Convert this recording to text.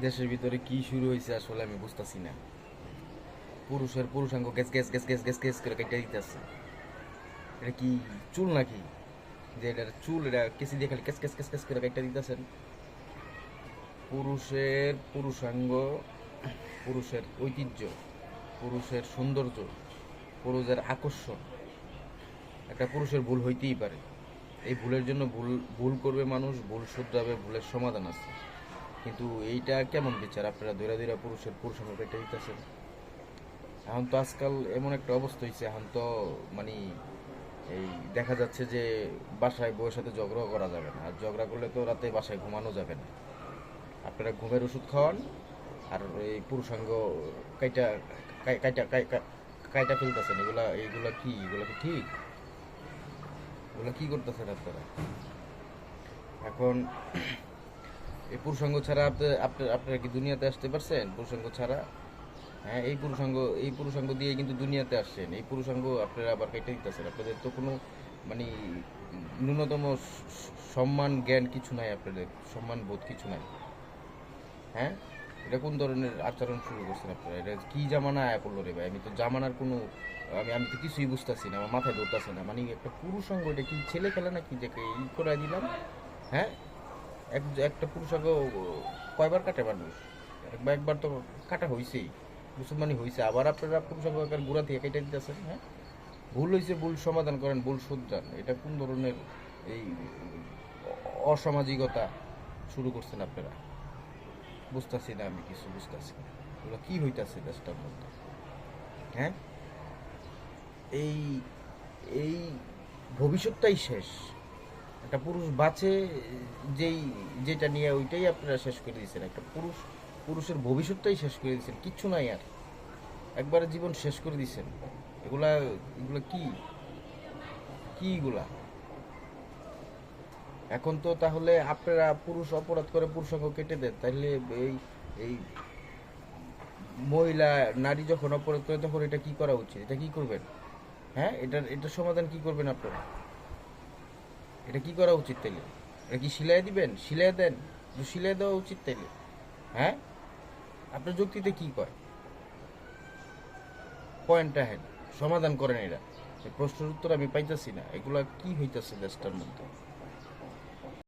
দেশের ভিতরে কি শুরু হয়েছে আসলে আমি বুঝতেছি না। পুরুষের পুরুষাঙ্গ gas gas gas gas gas gas করে কেটে দিতেছে। এটা কি চুল নাকি? যে এটা চুল, এটা কেসি দিয়ে খালি ক্যাস ক্যাস ক্যাস ক্যাস করে কেটে দিতেছেন। পুরুষের পুরুষাঙ্গ, পুরুষের ঐতিহ্য, পুরুষের সৌন্দর্য, পুরুষের আকর্ষণ। একটা পুরুষের ভুল হইতেই পারে। এই ভুলের জন্য ভুল ভুল করবে মানুষ, ভুল শুধরাবে, ভুলের সমাধান আছে। কিন্তু এইটা কেমন বিচার? আপনারা ধৈরা ধৈরা পুরুষের পুরুষাঙ্গ কেটে দিতেছেন। এখন তো আজকাল এমন একটা অবস্থা হয়েছে এখন তো মানে এই দেখা যাচ্ছে যে বাসায় বউয়ের সাথে ঝগড়া করা যাবে না। আর ঝগড়া করলে তো রাতে বাসায় ঘুমানো যাবে না। আপনারা ঘুমের ওষুধ খাওয়ান, আর এই পুরুষাঙ্গ কাইটা কাইটা, কাই- কাইটা ফেলতেছেন। এগুলা এইগুলা কি? এগুলা কি ঠিক? এগুলা কি করতেছেন আপনারা? এখন এই পুরুষাঙ্গ ছাড়া আপনি আপনি- আপনারা কি দুনিয়াতে আসতে পারছেন? পুরুষাঙ্গ ছাড়া? হ্যাঁ এই পুরুষাঙ্গ এই পুরুষাঙ্গ দিয়ে কিন্তু দুনিয়াতে আসছেন। এই পুরুষাঙ্গ আপনারা আবার কেটে দিতেছেন। আপনাদের তো কোনো মানে ন্যূনতম সম্মান, জ্ঞান কিছু নাই আপনাদের। সম্মান বোধ কিছু নাই। হ্যাঁ? এটা কোন ধরনের আচরণ শুরু করছেন আপনারা? এটা কী জামানা আয়া পড়ল রে ভাই? আমি তো জামানার কোনো, আমি আমি তো কিছুই বুঝতেছি না, আমার মাথায় ধরতেছে না। মানে একটা পুরুষাঙ্গ, এটা কি ছেলে খেলা নাকি? যে ই করে দিলাম। হ্যাঁ? এক একটা পুরুষাঙ্গ কয়বার কাটে মানুষ? একবার একবার তো কাটা হয়েছেই মুসলমানি হয়েছে আবার আপনারা পুরুষাঙ্গ একার গোড়া থেকে কেটে দিতেছেন হ্যাঁ? ভুল হয়েছে ভুল সমাধান করেন, ভুল শুধরান এটা কোন ধরনের এই অসামাজিকতা শুরু করছেন আপনারা? বুঝতেছি না আমি কিছু, বুঝতেছি না। এগুলো কি হইতাছে দেশটার মধ্যে? হ্যাঁ? এই এই ভবিষ্যৎটাই শেষ। একটা পুরুষ বাঁচে, যেই, যেটা নিয়ে ওইটাই আপনারা শেষ করে দিয়েছেন। একটা পুরুষ, পুরুষের ভবিষ্যৎটাই শেষ করে দিয়েছেন, কিচ্ছু নাই আর। একবারে জীবন শেষ করে দিয়েছেন। এগুলা এগুলা কি? কিগুলা এখন তো তাহলে আপনারা পুরুষ অপরাধ করে পুরুষাঙ্গ কেটে দেন, তাহলে এই এই মহিলা, নারী যখন অপরাধ করে, তখন এটা কি করা উচিত? এটা কি করবেন? হ্যাঁ? এটার এটার সমাধান কি করবেন আপনারা? এটা কি করা উচিত তাইলে? এটা কি সিলাই দিবেন? সিলাই দেন। সিলাই দেওয়া উচিত তাইলে। হ্যাঁ? আপনার যুক্তিতে কি কয়? পয়েন্টটা হ্যাঁ সমাধান করেন এরা। প্রশ্নের উত্তর আমি পাইতেছি না। এগুলা কি হইতেছে দেশটার মধ্যে?